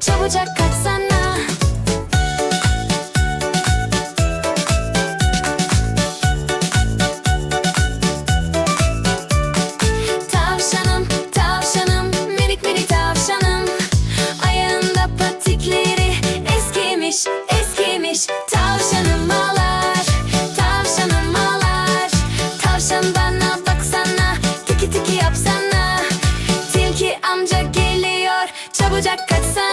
Çabucak kaçsana. Tavşanım, tavşanım Minik minik tavşanım. Ayağında patikleri Eskimiş, eskimiş. Tavşanım ağlar Tavşanım ağlar. Tavşan bana baksana Tiki tiki yapsana. Tilki amca geliyor Çabucak kaçsana.